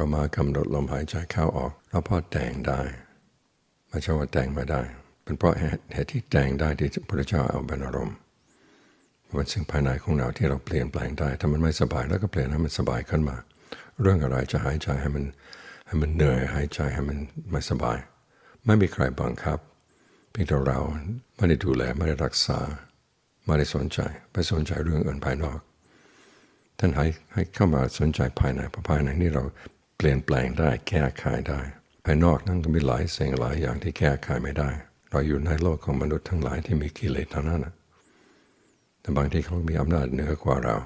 เรามากำหนดลมหายใจเข้าออกเราพอแต่งได้ไม่ใช่ว่าแต่งไม่ได้ เป็นเพราะเหตุที่แต่งได้ที่พระเจ้าเอาเป็นรมณ์มันสิ่งภายในของเราที่เราเปลี่ยนแปลงได้ถ้ามันไม่สบายแล้วก็เปลี่ยนให้มันสบายขึ้นมา เรื่องอะไรจะหายใจให้มันให้มันเหนื่อยหายใจให้มันไม่สบาย ไม่มีใครบังคับเพียงแต่เราไม่ได้ดูแลไม่ได้รักษาไม่ได้สนใจไปสนใจเรื่องอื่นภายนอกท่านให้ให้เข้ามาสนใจภายในเพราะภายในนี่เรา เปลี่ยนแปลงได้แก้ไขได้ ภายนอกนั่นก็มีหลายสิ่งหลายอย่างที่แก้ไขไม่ได้ เราอยู่ในโลกของมนุษย์ทั้งหลายที่มีกิเลสเท่านั้นนะแต่บางทีเขามีอำนาจเหนือกว่าเรา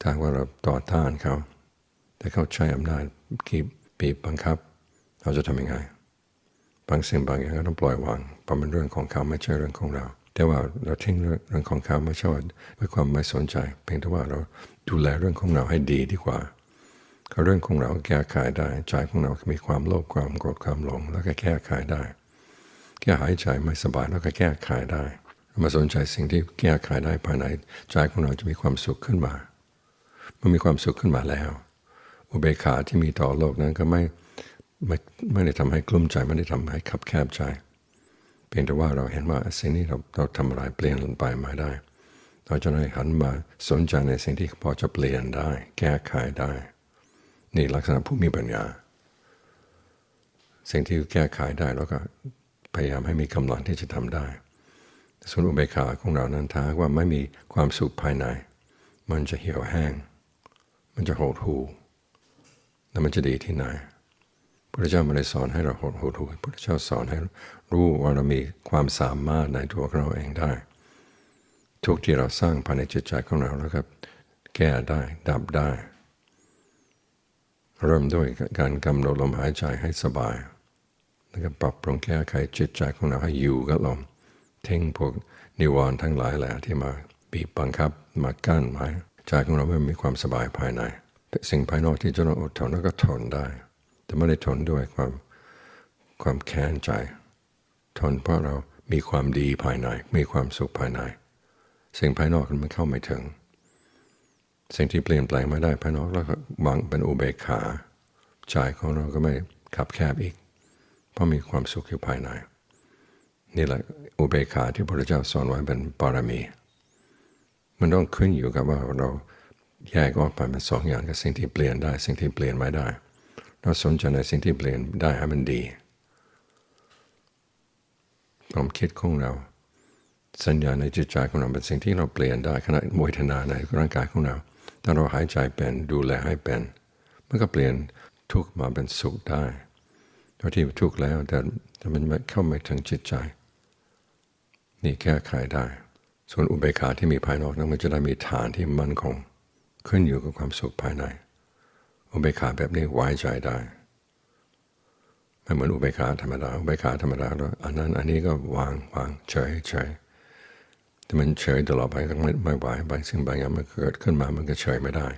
ถ้าว่าเราต่อต้านเขา แต่เขาใช้อำนาจกีบบีบบังคับ เราจะทำยังไง บางสิ่งบางอย่างก็ต้องปล่อยวางเพราะมันเรื่องของเขาไม่ใช่เรื่องของเรา แต่ว่าเราทิ้งเรื่องของเขาไม่ใช่ด้วยความไม่สนใจ เพียงแต่ว่าเราดูแลเรื่องของเราให้ดีดีกว่า เรื่องของเราแก้ไขได้ ใจของเรามีความโลภความโกรธความหลง แล้วก็แก้ไขได้ แก้หายใจไม่สบายแล้วก็แก้ไขได้ มาสนใจสิ่งที่แก้ไขได้ภายในใจของเราจะมีความสุขขึ้นมาเมื่อมีความสุขขึ้นมาแล้ว อุเบกขาที่มีต่อโลกนั้นก็ไม่ไม่ไม่ได้ทำให้กลุ้มใจไม่ได้ทำให้ขับแคบใจ เพียงแต่ว่าเราเห็นว่าสิ่งนี้เราเราทำอะไรเปลี่ยนไปมาได้ เราจะได้หันมาสนใจในสิ่งที่พอจะเปลี่ยนได้ แก้ไขได้ นี่ลักษณะผู้มีปัญญา สิ่งที่แก้ไขได้แล้วก็พยายามให้มีกำลังที่จะทำได้ ส่วนอุเบกขาของเรานั้นถ้าว่าไม่มีความสุขภายใน มันจะเหี่ยวแห้ง มันจะโหดหูแล้วมันจะดีที่ไหนพระเจ้าไม่ได้สอนให้เราโหดหูพระเจ้าสอนให้รู้ว่าเรามีความสามารถในตัวเราเองได้ ทุกที่เราสร้างภายในจิตใจของเราแล้วครับแก้ได้ดับได้ เริ่มด้วยการกำหนดลมหายใจให้สบายแล้วก็ปรับปรุงแก้ไขจิตใจของเราให้อยู่กับลมทิ้งพวกนิวรณ์ทั้งหลายแหละที่มาบีบบังคับมากั้นไว้ใจของเราไม่มีความสบายภายใน แต่สิ่งภายนอกที่จะต้องอดทนแล้วก็ทนได้ แต่ไม่ได้ทนด้วยความความแค้นใจ ทนเพราะเรามีความดีภายใน มีความสุขภายใน สิ่งภายนอกมันเข้าไม่ถึง สิ่งที่เปลี่ยนแปลงไม่ได้ภายนอกแล้วก็วางเป็นอุเบกขาใจของเราก็ไม่ขับแคบอีก เพราะมีความสุขอยู่ภายใน นี่แหละอุเบกขาที่พระเจ้าสอนไว้เป็นปารมี มันต้องขึ้นอยู่กับว่าเราแยกออกไปเป็นสองอย่างกับสิ่งที่เปลี่ยนได้ สิ่งที่เปลี่ยนไม่ได้ เราสนใจในสิ่งที่เปลี่ยนได้ให้มันดีความคิดของเรา สัญญาในจิตใจของเราเป็นสิ่งที่เราเปลี่ยนได้ขณะมวยธนาในร่างกายของเรา ถ้าเราหายใจเป็นดูแลให้เป็น มันก็เปลี่ยนทุกมาเป็นสุขได้โดยที่ทุกแล้วแต่มันเข้าไม่ถึงจิตใจ นี่แก้ไขได้ ส่วนอุเบกขาที่มีภายนอกนั้นมันจะได้มีฐานที่มั่นคง ขึ้นอยู่กับความสุขภายใน อุเบกขาแบบนี้ไว้ใจได้ไม่เหมือนอุเบกขาธรรมดา อุเบกขาธรรมดาแล้วอันนั้นอันนี้ก็วางวางเฉยเฉย แต่มันเฉยตลอดไปก็ไม่ไม่ไหวบางสิ่งบางอย่างมันเกิดขึ้นมามันก็เฉยไม่ได้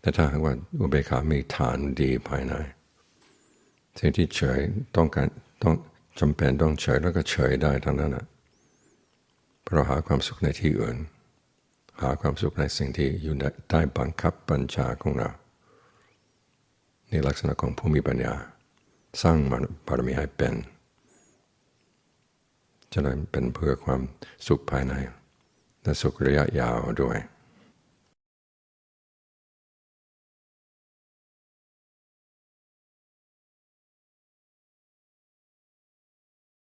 แต่ถ้าหากว่าอุเบกขามีฐานดีภายในสิ่งที่เฉยต้องการต้องจำเป็นต้องเฉยแล้วก็เฉยได้ทั้งนั้นนะเพราะหาความสุขในที่อื่น หาความสุขในสิ่งที่อยู่ใต้บังคับบัญชาของเราในลักษณะของผู้มีปัญญา สร้างบารมีให้เป็น จะได้เป็นเพื่อความสุขภายใน และสุขระยะยาวด้วย